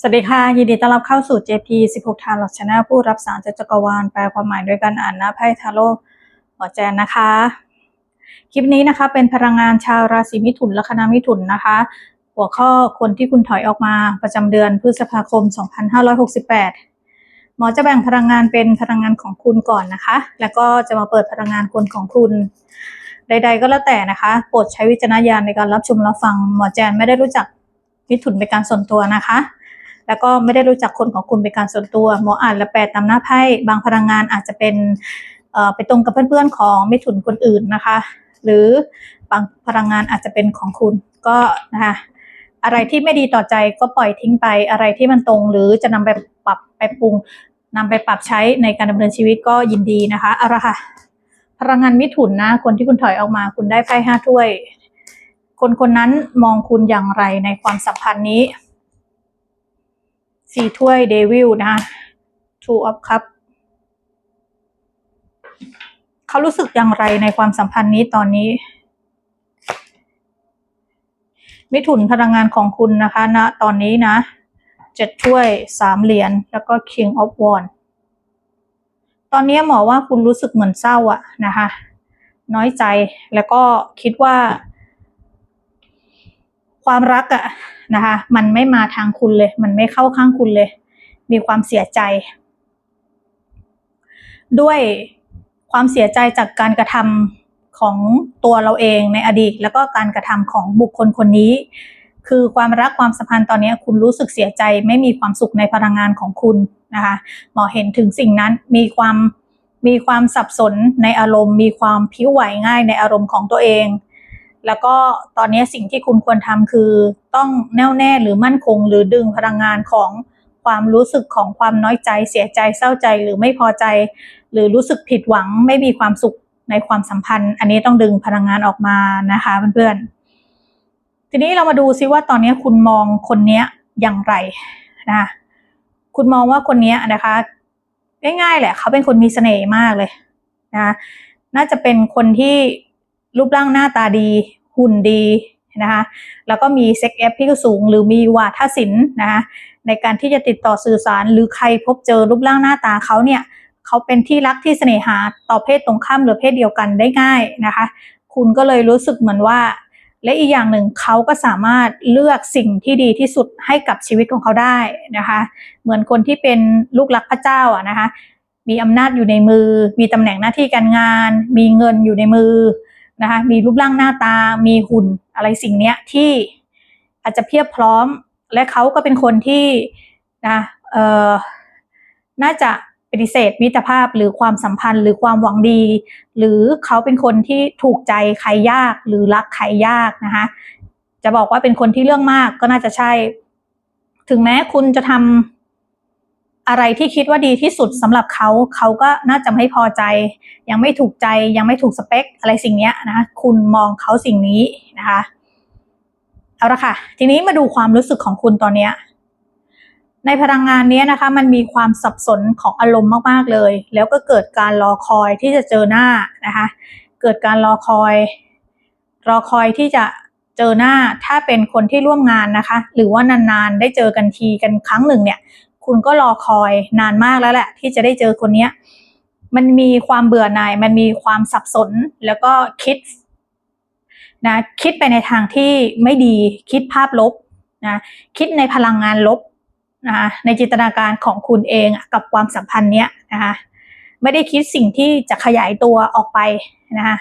สวัสดีค่ะ ยินดีต้อนรับเข้าสู่ JP 16 ทาร์ลอตชนลผู้รับสารจากจักรวาลแปลความหมายด้วยการอ่านหน้าไพ่ทาโร่หมอแจนนะคะ คลิปนี้นะคะเป็นพลังงานชาวราศีมิถุนและคณะมิถุนนะคะ หัวข้อคนที่คุณถอยออกมาประจำเดือนพฤษภาคม 2568 หมอจะแบ่งพลังงานเป็นพลังงานของคุณก่อนนะคะ แล้วก็จะมาเปิดพลังงานคนของคุณใด ๆ ก็แล้วแต่นะคะ โปรดใช้วิจารณญาณในการรับชมรับฟังหมอแจนไม่ได้รู้จักมิถุนเป็นการส่วนตัวนะคะ แล้วก็ไม่ได้รู้จักคนของคุณเป็นการส่วนตัวหมออ่านและแปลตามหน้าไพ่บางพลังงานอาจจะเป็นไปตรงกับเพื่อนๆของมิถุนคนอื่นนะคะ หรือบางพลังงานอาจจะเป็นของคุณก็นะคะอะไรที่ไม่ดีต่อใจก็ปล่อยทิ้งไปอะไรที่มันตรง หรือจะนำไปปรับไปปรุงนำไปปรับใช้ในการดำเนินชีวิตก็ยินดีนะคะเอาละค่ะพลังงานมิถุนนะคนที่คุณถอยออกมา คุณได้ไพ่ห้าถ้วย คนคนนั้นมองคุณอย่างไรในความสัมพันธ์นี้ สี่ถ้วยเดวิลนะคะ two of cup เขารู้สึกอย่างไรในความสัมพันธ์นี้ตอนนี้ มิถุนพลังงานของคุณนะคะณนะตอนนี้นะเจ็ดถ้วยสามเหรียญแล้วก็ king of w a n d ตอนนี้หมอว่าคุณรู้สึกเหมือนเศร้าอะนะคะ น้อยใจแล้วก็คิดว่า ความรักอะนะคะ มันไม่มาทางคุณเลย มันไม่เข้าข้างคุณเลย มีความเสียใจ ด้วยความเสียใจจากการกระทำของตัวเราเองในอดีต แล้วก็การกระทำของบุคคลคนนี้ คือความรักความสัมพันธ์ตอนนี้คุณรู้สึกเสียใจ ไม่มีความสุขในพลังงานของคุณนะคะหมอเห็นถึงสิ่งนั้นมีความมีความสับสนในอารมณ์ มีความผิวไหวง่ายในอารมณ์ของตัวเอง แล้วก็ตอนนี้สิ่งที่คุณควรทำคือต้องแน่วแน่หรือมั่นคง หรือดึงพลังงานของความรู้สึกของความน้อยใจ เสียใจเศร้าใจหรือไม่พอใจ หรือรู้สึกผิดหวังไม่มีความสุขในความสัมพันธ์ อันนี้ต้องดึงพลังงานออกมานะคะเพื่อนๆทีนี้เรามาดูซิว่าตอนนี้คุณมองคนนี้อย่างไรนะคุณมองว่าคนนี้นะคะ ง่ายๆแหละเขาเป็นคนมีเสน่ห์มากเลยนะน่าจะเป็นคนที่ รูปร่างหน้าตาดีหุ่นดีนะคะแล้วก็มีเซ็กแอปที่สูง หรือมีวาทศิลป์นะคะในการที่จะติดต่อสื่อสาร หรือใครพบเจอรูปร่างหน้าตาเขาเนี่ยเขาเป็นที่รักที่เสน่หาต่อเพศตรงข้ามหรือเพศเดียวกันได้ง่ายนะคะ คุณก็เลยรู้สึกเหมือนว่า และอีกอย่างหนึ่งเขาก็สามารถเลือกสิ่งที่ดีที่สุดให้กับชีวิตของเขาได้นะคะ เหมือนคนที่เป็นลูกรักพระเจ้าอะนะคะ มีอำนาจอยู่ในมือ มีตำแหน่งหน้าที่การงาน มีเงินอยู่ในมือ นะคะมีรูปร่างหน้าตา มีหุ่นอะไรสิ่งเนี้ยที่อาจจะเพียบพร้อม และเขาก็เป็นคนที่นะเออน่าจะปฏิเสธมิตรภาพหรือความสัมพันธ์ หรือความหวังดี หรือเขาเป็นคนที่ถูกใจใครยากหรือรักใครยากนะคะจะบอกว่าเป็นคนที่เรื่องมากก็น่าจะใช่ ถึงแม้คุณจะทำ อะไรที่คิดว่าดีที่สุดสำหรับเขาเขาก็น่าจะไม่พอใจ ยังไม่ถูกใจยังไม่ถูกสเปค อะไรสิ่งนี้นะคะคุณมองเขาสิ่งนี้นะคะเอาละค่ะ ทีนี้มาดูความรู้สึกของคุณตอนเนี้ยในพลังงานนี้นะคะ มันมีความสับสนของอารมณ์มากๆเลย แล้วก็เกิดการรอคอยที่จะเจอหน้านะคะ เกิดการรอคอย รอคอยที่จะเจอหน้าถ้าเป็นคนที่ร่วมงานนะคะ หรือว่านานๆได้เจอกันทีกันครั้งหนึ่งเนี่ย คุณก็รอคอยนานมากแล้วแหละ ที่จะได้เจอคนเนี้ยมันมีความเบื่อหน่าย มันมีความสับสนแล้วก็คิดนะคิดไปในทางที่ไม่ดีคิดภาพลบนะคิดในพลังงานลบนะคะในจินตนาการของคุณเองกับความสัมพันธ์เนี้ยนะคะไม่ได้คิดสิ่งที่จะขยายตัวออกไปนะคะ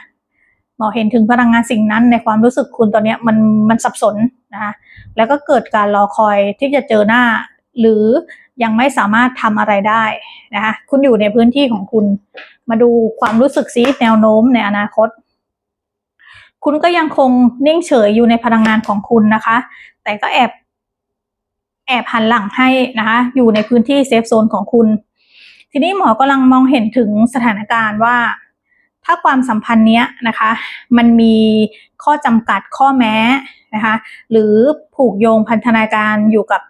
หมอเห็นถึงพลังงานสิ่งนั้นในความรู้สึกคุณตอนเนี้ยมันมันสับสนนะคะแล้วก็เกิดการรอคอยที่จะเจอหน้าหรือ ยังไม่สามารถทำอะไรได้นะคะคุณอยู่ในพื้นที่ของคุณ มาดูความรู้สึกซีแนวโน้มในอนาคต คุณก็ยังคงนิ่งเฉยอยู่ในพลังงานของคุณนะคะ แต่ก็แอบ แอบหันหลังให้นะคะ อยู่ในพื้นที่เซฟโซนของคุณ ทีนี้หมอกำลังมองเห็นถึงสถานการณ์ว่า ถ้าความสัมพันธ์เนี้ยนะคะ มันมีข้อจำกัดข้อแม้นะคะ หรือผูกโยงพันธนาการอยู่กับ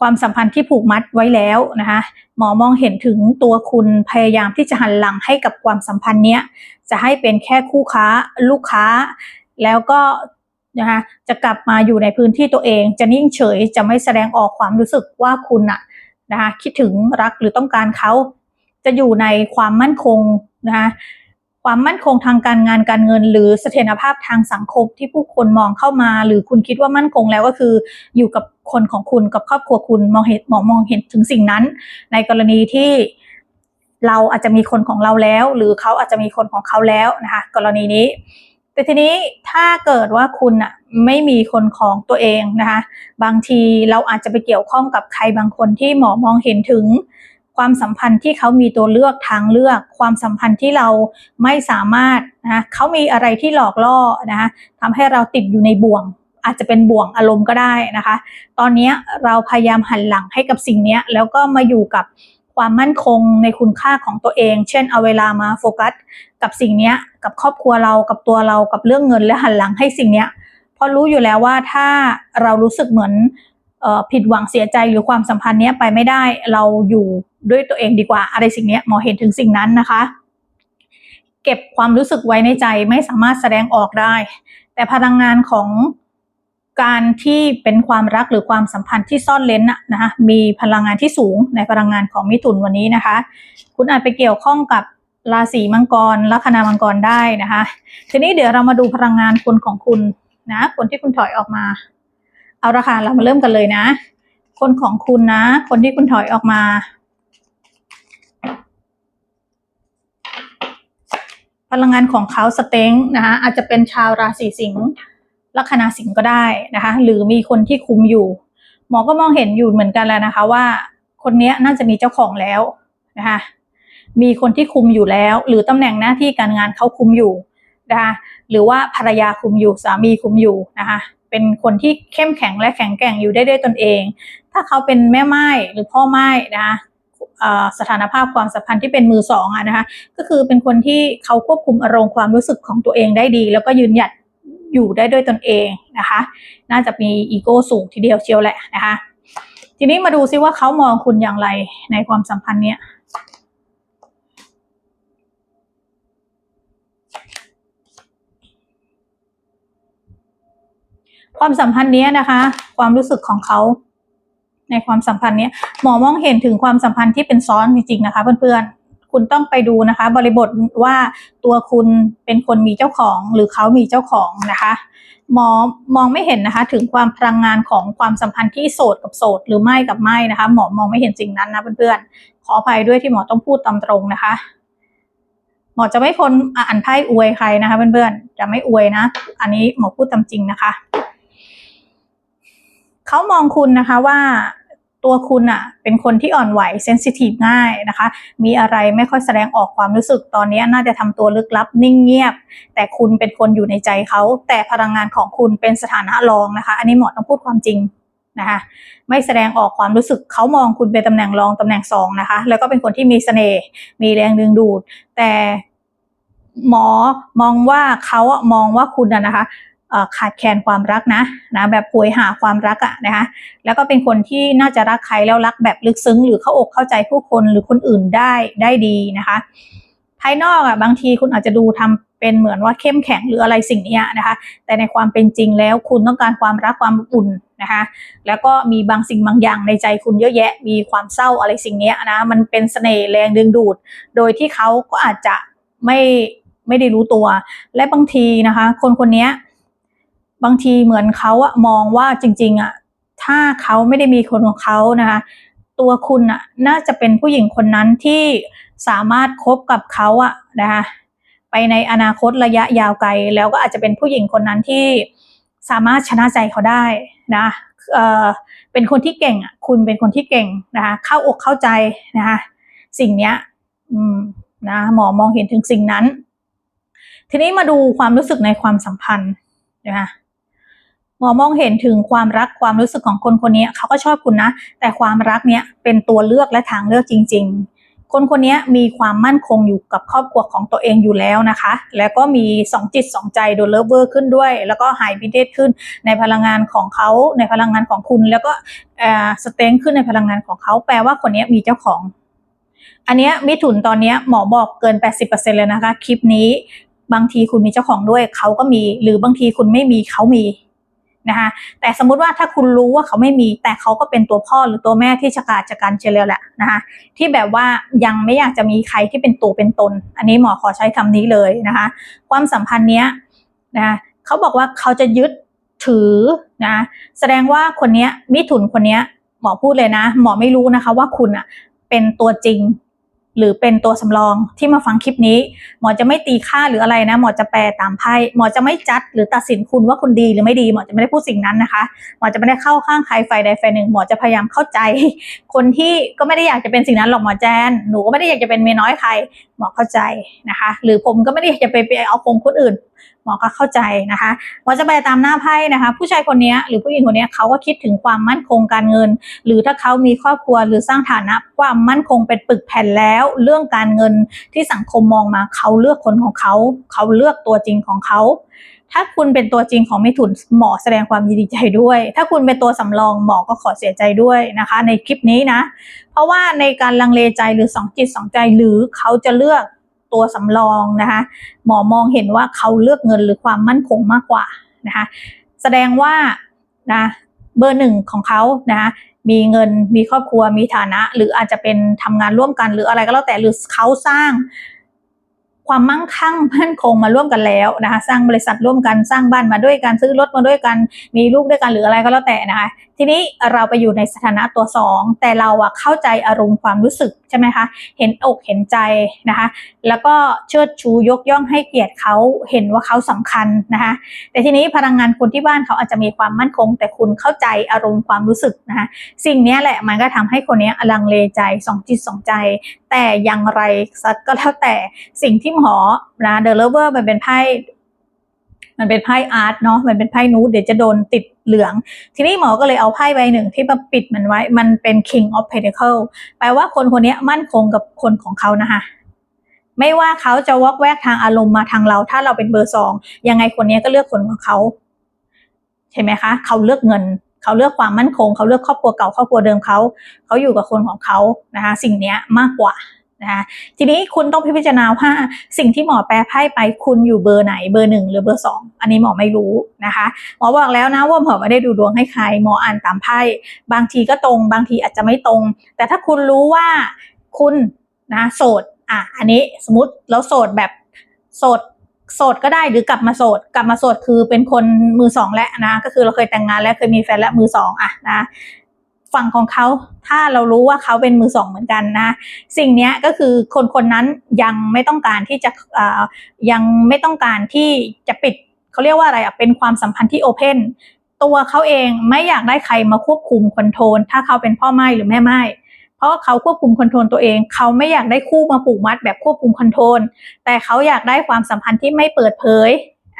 ความสัมพันธ์ที่ผูกมัดไว้แล้วนะคะหมอมองเห็นถึงตัวคุณพยายามที่จะหันหลังให้กับความสัมพันธ์เนี้ยจะให้เป็นแค่คู่ค้าลูกค้า แล้วก็นะคะจะกลับมาอยู่ในพื้นที่ตัวเอง จะนิ่งเฉยจะไม่แสดงออกความรู้สึกว่าคุณอะนะคะคิดถึงรักหรือต้องการเขาจะอยู่ในความมั่นคงนะคะความมั่นคงทางการงานการเงิน หรือเสถียรภาพทางสังคมที่ผู้คนมองเข้ามา หรือคุณคิดว่ามั่นคงแล้วก็คืออยู่กับ คนของคุณกับครอบครัวคุณมองเห็นมองมองเห็นถึงสิ่งนั้น ในกรณีที่เราอาจจะมีคนของเราแล้ว หรือเขาอาจจะมีคนของเขาแล้วนะคะกรณีนี้ แต่ทีนี้ถ้าเกิดว่าคุณอะไม่มีคนของตัวเองนะคะบางทีเราอาจจะไปเกี่ยวข้องกับใครบางคนที่หมอมองเห็นถึงความสัมพันธ์ที่เขามีตัวเลือกทางเลือก ความสัมพันธ์ที่เราไม่สามารถนะคะเขามีอะไรที่หลอกล่อนะคะทำให้เราติดอยู่ในบ่วง อาจจะเป็นบ่วงอารมณ์ก็ได้นะคะ ตอนนี้เราพยายามหันหลังให้กับสิ่งนี้แล้วก็มาอยู่กับความมั่นคงในคุณค่าของตัวเอง เช่น เอาเวลามาโฟกัสกับสิ่งนี้กับครอบครัวเรา กับตัวเรา กับเรื่องเงิน และหันหลังให้สิ่งนี้เพราะรู้อยู่แล้วว่าถ้าเรารู้สึกเหมือนผิดหวังเสียใจหรือความสัมพันธ์นี้ไปไม่ได้ เราอยู่ด้วยตัวเองดีกว่า อะไรสิ่งนี้หมอเห็นถึงสิ่งนั้นนะคะ เก็บความรู้สึกไว้ในใจไม่สามารถแสดงออกได้ แต่พลังงานของ การที่เป็นความรักหรือความสัมพันธ์ที่ซ่อนเลนนะนะคะมีพลังงานที่สูงในพลังงานของมิถุนวันนี้นะคะ คุณอาจไปเกี่ยวข้องกับราศีมังกรลัคนามังกรได้นะคะ ทีนี้เดี๋ยวเรามาดูพลังงานคนของคุณนะคนที่คุณถอยออกมา เอาละค่ะเรามาเริ่มกันเลยนะ คนของคุณนะ คนที่คุณถอยออกมาพลังงานของเขาสเต็งนะคะอาจจะเป็นชาวราศีสิงห์ ลัคนาสิงห์ก็ได้นะคะ หรือมีคนที่คุมอยู่ หมอก็มองเห็นอยู่เหมือนกันแล้วนะคะ ว่าคนนี้น่าจะมีเจ้าของแล้วนะคะมีคนที่คุมอยู่แล้ว หรือตำแหน่งหน้าที่การงานเขาคุมอยู่นะคะหรือว่าภรรยาคุมอยู่สามีคุมอยู่นะคะเป็นคนที่เข้มแข็งและแข็งแกร่งอยู่ได้ด้วยตนเอง ถ้าเขาเป็นแม่ไม้หรือพ่อไม้นะคะสถานภาพความสัมพันธ์ที่เป็นมือสองอะนะคะก็คือเป็นคนที่เขาควบคุมอารมณ์ความรู้สึกของตัวเองได้ดี แล้วก็ยืนหยัด อยู่ได้ด้วยตนเองนะคะ น่าจะมีอีโก้สูงทีเดียวเชียวแหละนะคะ ทีนี้มาดูซิว่าเขามองคุณอย่างไรในความสัมพันธ์เนี้ยความสัมพันธ์นี้นะคะ ความรู้สึกของเขาในความสัมพันธ์นี้หมอมองเห็นถึงความสัมพันธ์ที่เป็นซ้อนจริงๆนะคะ เพื่อนๆ คุณต้องไปดูนะคะ บริบทว่าตัวคุณเป็นคนมีเจ้าของหรือเขามีเจ้าของนะคะหมอมองไม่เห็นนะคะ ถึงความพลังงานของความสัมพันธ์ที่โสดกับโสดหรือไม่กับไม่นะคะ หมอมองไม่เห็นสิ่งนั้นนะเพื่อนๆขออภัยด้วยที่หมอต้องพูดตามตรงนะคะหมอจะไม่คนอ่านไพ่อวยใครนะคะเพื่อนๆจะไม่อวยนะ อันนี้หมอพูดตามจริงนะคะ เขามองคุณนะคะว่า ตัวคุณอะเป็นคนที่อ่อนไหวเซนซิทีฟง่ายนะคะ มีอะไรไม่ค่อยแสดงออกความรู้สึกตอนนี้น่าจะทำตัวลึกลับนิ่งเงียบ แต่คุณเป็นคนอยู่ในใจเขา แต่พลังงานของคุณเป็นสถานะรองนะคะ อันนี้หมอต้องพูดความจริงนะคะไม่แสดงออกความรู้สึกเขามองคุณเป็นตำแหน่งรองตำแหน่งสองนะคะ แล้วก็เป็นคนที่มีเสน่ห์มีแรงดึงดูด แต่หมอมองว่าเขาอะมองว่าคุณอะนะคะ ขาดแคลนความรักนะนะแบบป่วยหาความรักอะนะคะแล้วก็เป็นคนที่น่าจะรักใครแล้วรักแบบลึกซึ้ง หรือเข้าอกเข้าใจผู้คนหรือคนอื่นได้ได้ดีนะคะ ภายนอกอะบางทีคุณอาจจะดูทำเป็นเหมือนว่าเข้มแข็งหรืออะไรสิ่งนี้นะคะ แต่ในความเป็นจริงแล้วคุณต้องการความรักความอุ่นนะคะ แล้วก็มีบางสิ่งบางอย่างในใจคุณเยอะแยะ มีความเศร้าอะไรสิ่งนี้นะมันเป็นเสน่ห์แรงดึงดูด โดยที่เขาก็อาจจะไม่ไม่ได้รู้ตัว และบางทีนะคะ คนคนนี้ บางทีเหมือนเขาอะมองว่าจริงๆอะถ้าเขาไม่ได้มีคนของเขานะคะตัวคุณอะน่าจะเป็นผู้หญิงคนนั้นที่สามารถคบกับเขาอะนะคะไปในอนาคตระยะยาวไกล แล้วก็อาจจะเป็นผู้หญิงคนนั้นที่สามารถชนะใจเขาได้นะเออเป็นคนที่เก่งอะคุณเป็นคนที่เก่งนะคะเข้าอกเข้าใจนะคะสิ่งเนี้ยอืมนะหมอมองเห็นถึงสิ่งนั้น ทีนี้มาดูความรู้สึกในความสัมพันธ์นะคะ หมอมองเห็นถึงความรักความรู้สึกของคนคนนี้เขาก็ชอบคุณนะ แต่ความรักเนี้ยเป็นตัวเลือกและทางเลือกจริง ๆ คนคนนี้มีความมั่นคงอยู่กับครอบครัวของตัวเองอยู่แล้วนะคะ แล้วก็มีสองจิตสองใจโดนเลิฟเวอร์ขึ้นด้วย แล้วก็หายบิเดตขึ้นในพลังงานของเขาในพลังงานของคุณ แล้วก็สเต็งขึ้นในพลังงานของเขาแปลว่าคนนี้มีเจ้าของ อันนี้มิถุนตอนนี้หมอบอกเกิน 80%เลยนะคะ คลิปนี้บางทีคุณมีเจ้าของด้วยเขาก็มี หรือบางทีคุณไม่มีเขามี นะคะแต่สมมุติว่าถ้าคุณรู้ว่าเขาไม่มี แต่เขาก็เป็นตัวพ่อหรือตัวแม่ที่ฉกาจากการเชลเลแหละนะคะที่แบบว่ายังไม่อยากจะมีใครที่เป็นตัวเป็นตน อันนี้หมอขอใช้คำนี้เลยนะคะความสัมพันธ์เนี้ยนะคะเขาบอกว่าเขาจะยึดถือนะแสดงว่าคนเนี้ยมิถุนคนเนี้ยหมอพูดเลยนะ หมอไม่รู้นะคะว่าคุณอะเป็นตัวจริง หรือเป็นตัวสำรองที่มาฟังคลิปนี้ หมอจะไม่ตีค่าหรืออะไรนะ หมอจะแปลตามไพ่หมอจะไม่จัดหรือตัดสินคุณว่าคุณดีหรือไม่ดีหมอจะไม่ได้พูดสิ่งนั้นนะคะ หมอจะไม่ได้เข้าข้างใครฝ่ายใดฝ่ายหนึ่งหมอจะพยายามเข้าใจ คนที่ก็ไม่ได้อยากจะเป็นสิ่งนั้นหรอกหมอแจนหนูก็ไม่ได้อยากจะเป็นเมียน้อยใคร หมอเข้าใจนะคะ หรือผมก็ไม่ได้จะไปไปเอาคงคนอื่น หมอก็เข้าใจนะคะหมอจะไปตามหน้าไพ่นะคะ ผู้ชายคนนี้หรือผู้หญิงคนนี้เขาก็คิดถึงความมั่นคงการเงิน หรือถ้าเขามีครอบครัวหรือสร้างฐานะความมั่นคงเป็นปึกแผ่นแล้ว เรื่องการเงินที่สังคมมองมาเขาเลือกคนของเขา เขาเลือกตัวจริงของเขา ถ้าคุณเป็นตัวจริงของมิถุนหมอแสดงความยินดีใจด้วย ถ้าคุณเป็นตัวสำรองหมอก็ขอเสียใจด้วยนะคะ ในคลิปนี้นะ เพราะว่าในการลังเลใจหรือสองจิตสองใจหรือเขาจะเลือกตัวสำรองนะคะหมอมองเห็นว่าเขาเลือกเงินหรือความมั่นคงมากกว่านะคะแสดงว่านะเบอร์หนึ่งของเขานะคะมีเงินมีครอบครัวมีฐานะ หรืออาจจะเป็นทำงานร่วมกันหรืออะไรก็แล้วแต่หรือเขาสร้าง ความมั่งคั่งมั่นคงมาร่วมกันแล้วนะคะ สร้างบริษัทร่วมกันสร้างบ้านมาด้วยกันซื้อรถมาด้วยกันมีลูกด้วยกันหรืออะไรก็แล้วแต่นะคะ ทีนี้เราไปอยู่ในสถานะตัวสองแต่เราอะเข้าใจอารมณ์ความรู้สึกใช่ไหมคะ เห็นอกเห็นใจนะคะ แล้วก็เชิดชูยกย่องให้เกียรติเขาเห็นว่าเขาสำคัญนะคะ แต่ทีนี้พลังงานคนที่บ้านเขาอาจจะมีความมั่นคง แต่คุณเข้าใจอารมณ์ความรู้สึกนะคะ สิ่งนี้แหละมันก็ทำให้คนนี้ลังเลใจสองจิตสองใจ แต่อย่างไรสักก็แล้วแต่สิ่งที่หมอนะเดลเวอร์มันเป็นไพ่มันเป็นไพ่อาร์ตเนาะมันเป็นไพ่นูดเดี๋ยวจะโดนติด เหลือง ทีนี้หมอก็เลยเอาไพ่ใบหนึ่งที่มาปิดมันไว้ มันเป็น King of Pentacle แปลว่าคนคนนี้มั่นคงกับคนของเขานะคะไม่ว่าเขาจะวอกแวกทางอารมณ์มาทางเรา ถ้าเราเป็นเบอร์สองยังไงคนนี้ก็เลือกคนของเขาใช่ไหมคะ เขาเลือกเงิน เขาเลือกความมั่นคง เขาเลือกครอบครัวเก่าครอบครัวเดิมเขา เขาอยู่กับคนของเขานะคะ สิ่งนี้มากกว่า นะคะทีนี้คุณต้องพิจารณาว่าสิ่งที่หมอแปลไพ่ไปคุณอยู่เบอร์ไหนเบอร์หนึ่งหรือเบอร์สองอันนี้หมอไม่รู้นะคะหมอบอกแล้วนะว่าหมอไม่ได้ดูดวงให้ใคร หมออ่านตามไพ่บางทีก็ตรงบางทีอาจจะไม่ตรง แต่ถ้าคุณรู้ว่าคุณนะโสดอะอันนี้สมมติแล้วโสดแบบโสดโสดก็ได้หรือกลับมาโสด กลับมาโสดคือเป็นคนมือสองแล้วนะก็คือเราเคยแต่งงานแล้วเคยมีแฟนแล้วมือสองอะนะ ฝั่งของเขาถ้าเรารู้ว่าเขาเป็นมือสองเหมือนกันนะ สิ่งนี้ก็คือคนคนนั้นยังไม่ต้องการที่จะยังไม่ต้องการที่จะปิดเขาเรียกว่าอะไรอะเป็นความสัมพันธ์ที่โอเพนตัวเขาเองไม่อยากได้ใครมาควบคุมคอนโทรลถ้าเขาเป็นพ่อไม้หรือแม่ไม้เพราะเขาควบคุมคอนโทรลตัวเอง เขาไม่อยากได้คู่มาผูกมัดแบบควบคุมคอนโทรลแต่เขาอยากได้ความสัมพันธ์ที่ไม่เปิดเผย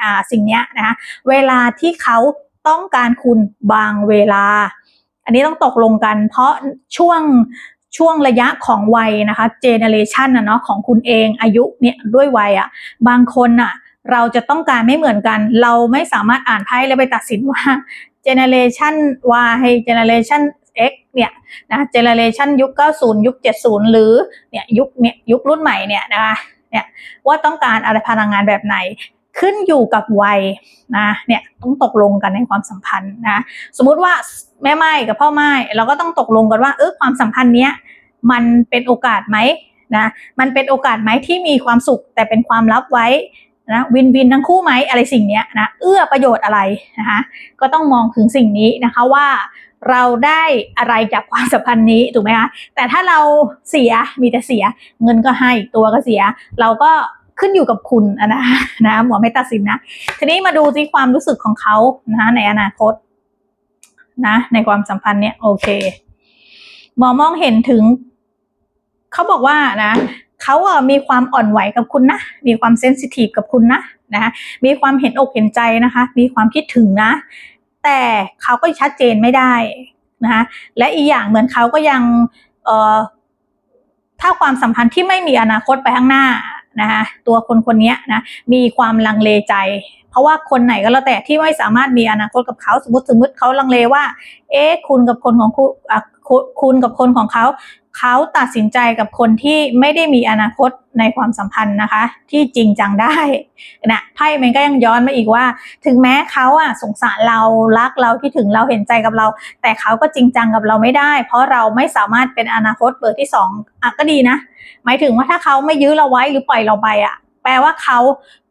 อ่าสิ่งนี้นะคะเวลาที่เขาต้องการคุณบางเวลา อันนี้ต้องตกลงกัน เพราะช่วงช่วงระยะของวัยนะคะเจเนเรชันนะเนาะของคุณเองอายุเนี่ยด้วยวัยอะ่ะบางคนอะเราจะต้องการไม่เหมือนกัน เราไม่สามารถอ่านไพ่แล้วไปตัดสินว่าเจเนเรชัน Y เจเนเรชัน X เนี่ยนะเจเนเรชันยุค 90 ยุค 70 หรือเนี่ยยุคเนี่ยยุครุ่นใหม่เนี่ยนะคะเนี่ยว่าต้องการอะไรพลังงานแบบไหนขึ้นอยู่กับวัยนะเนี่ยต้องตกลงกันในความสัมพันธ์นะสมมุติว่า แม่ไม้กับพ่อไม้เราก็ต้องตกลงกันว่าเออความสัมพันธ์เนี้ยมันเป็นโอกาสไหมนะมันเป็นโอกาสไหมที่มีความสุขแต่เป็นความลับไว้นะวินวินทั้งคู่ไหมอะไรสิ่งเนี้ยนะเอื้อประโยชน์อะไรนะคะก็ต้องมองถึงสิ่งนี้นะคะว่าเราได้อะไรจากความสัมพันธ์นี้ถูกไหมคะแต่ถ้าเราเสียมีแต่เสีย เงินก็ให้ตัวก็เสีย เราก็ขึ้นอยู่กับคุณนะนะหมอไม่ตัดสินนะทีนี้มาดูที่ความรู้สึกของเขานะคะในอนาคต นะ ในความสัมพันธ์เนี่ยโอเคหมอมองเห็นถึง เขาบอกว่านะเขาอะมีความอ่อนไหวกับคุณนะ มีความเซนซิทีฟกับคุณนะนะมีความเห็นอกเห็นใจนะคะ มีความคิดถึงนะ แต่เขาก็ชัดเจนไม่ได้นะคะและอีกอย่างเหมือนเขาก็ยังเอ่อถ้าความสัมพันธ์ที่ไม่มีอนาคตไปข้างหน้า นะคะตัวคนคนนี้นะมีความลังเลใจ เพราะว่าคนไหนก็แล้วแต่ที่ไม่สามารถมีอนาคตกับเขาสมมติสมมติเขาลังเลว่า เอ๊ะคุณกับคนของคุณอะคุณคุณกับคนของเขา เขาตัดสินใจกับคนที่ไม่ได้มีอนาคตในความสัมพันธ์นะคะ ที่จริงจังได้นะไพ่มันก็ยังย้อนมาอีกว่า ถึงแม้เขาอะสงสารเรารักเราที่ถึงเราเห็นใจกับเรา แต่เขาก็จริงจังกับเราไม่ได้ เพราะเราไม่สามารถเป็นอนาคตเบอร์ที่สองอะก็ดีนะ หมายถึงว่าถ้าเขาไม่ยื้อเราไว้หรือปล่อยเราไปอะแปลว่าเขา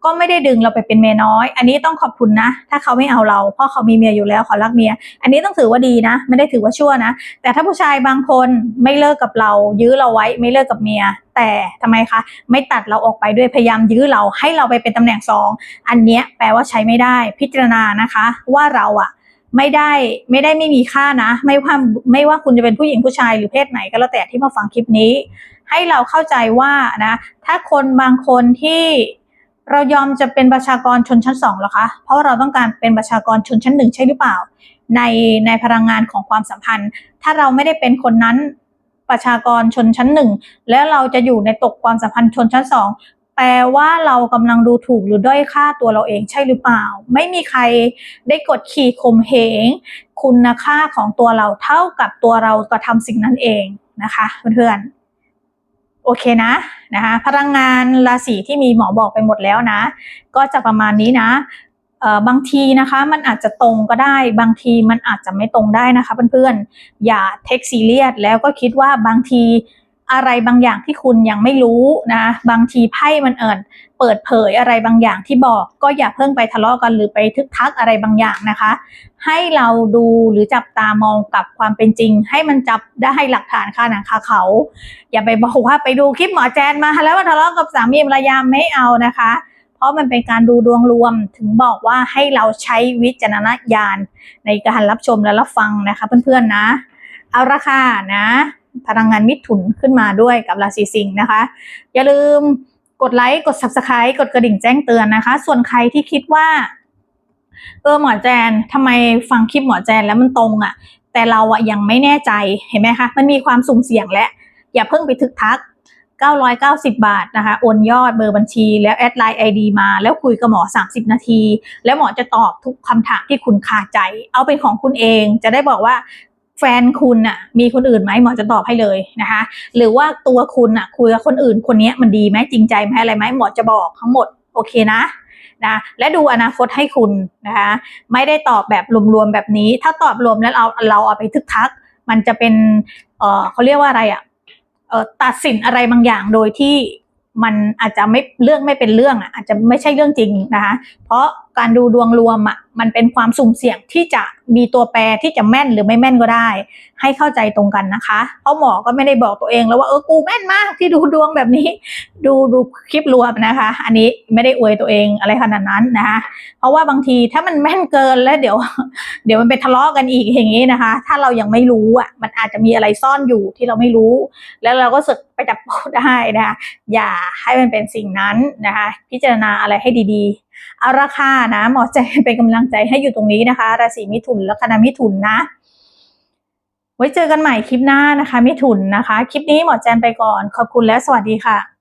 ก็ไม่ได้ดึงเราไปเป็นเมียน้อย อันนี้ต้องขอบคุณนะ ถ้าเขาไม่เอาเราเพราะเขามีเมียอยู่แล้วเขารักเมีย อันนี้ต้องถือว่าดีนะ ไม่ได้ถือว่าชั่วนะ แต่ถ้าผู้ชายบางคนไม่เลิกกับเรา ยื้อเราไว้ไม่เลิกกับเมีย แต่ทำไมคะไม่ตัดเราออกไปด้วยพยายามยื้อเราให้เราไปเป็นตำแหน่งสองอันเนี้ยแปลว่าใช้ไม่ได้พิจารณานะคะ ว่าเราอะไม่ได้ไม่ได้ไม่มีค่านะ ไม่ว่าไม่ว่าคุณจะเป็นผู้หญิงผู้ชายหรือเพศไหนก็แล้วแต่ที่มาฟังคลิปนี้ ให้เราเข้าใจว่านะ ถ้าคนบางคนที่ เรายอมจะเป็นประชากรชนชั้นสองหรอคะ เพราะเราต้องการเป็นประชากรชนชั้นหนึ่งใช่หรือเปล่า ในในพลังงานของความสัมพันธ์ ถ้าเราไม่ได้เป็นคนนั้นประชากรชนชั้นหนึ่งแล้วเราจะอยู่ในตกความสัมพันธ์ชนชั้นสองแปลว่าเรากำลังดูถูกหรือด้อยค่าตัวเราเองใช่หรือเปล่า ไม่มีใครได้กดขี่ข่มเหงคุณค่าของตัวเราเท่ากับตัวเรากระทำสิ่งนั้นเองนะคะเพื่อนๆ โอเคนะนะคะพลังงานราศีที่มีหมอบอกไปหมดแล้วนะ ก็จะประมาณนี้นะเอ่อบางทีนะคะมันอาจจะตรงก็ได้ บางทีมันอาจจะไม่ตรงได้นะคะเพื่อนๆอย่าเทคซีเรียสแล้วก็คิดว่าบางที อะไรบางอย่างที่คุณยังไม่รู้นะ บางทีไพ่มันเอิดเปิดเผยอะไรบางอย่างที่บอก ก็อย่าเพิ่งไปทะเลาะกันหรือไปทึกทักอะไรบางอย่างนะคะ ให้เราดูหรือจับตามองกับความเป็นจริง ให้มันจับได้หลักฐานคาหนังคาเขา อย่าไปบอกว่าไปดูคลิปหมอแจนมาแล้วมาทะเลาะกับสามีภรรยาไม่เอานะคะ เพราะมันเป็นการดูดวงรวมถึงบอกว่าให้เราใช้วิจารณญาณในการรับชมและรับฟังนะคะ เพื่อนๆนะ เอาราคานะ พลังงานมิถุนขึ้นมาด้วยกับราศีสิงห์นะคะ อย่าลืมกดไลค์กด subscribe กดกระดิ่งแจ้งเตือนนะคะ ส่วนใครที่คิดว่า เออหมอแจนทำไมฟังคลิปหมอแจนแล้วมันตรงอะ่ะ แต่เราอะยังไม่แน่ใจเห็นไหมคะ มันมีความสุ่มเสี่ยงและ อย่าเพิ่งไปทึกทัก 990 บาทนะคะ โอนยอดเบอร์บัญชี แล้วแอดไลน์ไอดีมา แล้วคุยกับหมอ 30 นาที แล้วหมอจะตอบทุกคำถามที่คุณคาใจ เอาเป็นของคุณเองจะได้บอกว่า แฟนคุณน่ะมีคนอื่นไหมหมอจะตอบให้เลยนะคะ หรือว่าตัวคุณน่ะคุยกับคนอื่นคนนี้มันดีไหมจริงใจไหมอะไรไหมหมอจะบอกทั้งหมดโอเคนะนะและดูอนาคตให้คุณนะคะไม่ได้ตอบแบบรวมๆแบบนี้ ถ้าตอบรวมแล้วเราเราเอาไปทึกทัก มันจะเป็นเออเขาเรียกว่าอะไรอะ่ะเออตัดสินอะไรบางอย่างโดยที่มันอาจจะไม่เรื่องไม่เป็นเรื่องอะอาจจะไม่ใช่เรื่องจริงนะคะเพราะ การดูดวงรวมอะมันเป็นความสุ่มเสี่ยงที่จะมีตัวแปรที่จะแม่นหรือไม่แม่นก็ได้ ให้เข้าใจตรงกันนะคะ เพราะหมอก็ไม่ได้บอกตัวเองแล้วว่าเออกูแม่นมากที่ดูดวงแบบนี้ ดูดูคลิปรวมนะคะ อันนี้ไม่ได้อวยตัวเองอะไรขนาดนั้นนะคะเพราะว่าบางทีถ้ามันแม่นเกินแล้วเดี๋ยว เดี๋ยวมันไปทะเลาะกันอีกอย่างนี้นะคะ ถ้าเรายังไม่รู้อะมันอาจจะมีอะไรซ่อนอยู่ที่เราไม่รู้ แล้วเราก็สึกไปจับโป๊ได้นะคะอย่าให้มันเป็นสิ่งนั้นนะคะ พิจารณาอะไรให้ดีๆ เอาราคานะ หมอใจเป็นกำลังใจให้อยู่ตรงนี้นะคะ ราศีมิถุนและคณะมิถุนนะ ไว้เจอกันใหม่คลิปหน้านะคะ มิถุนนะคะ คลิปนี้หมอแจนไปก่อน ขอบคุณและสวัสดีค่ะ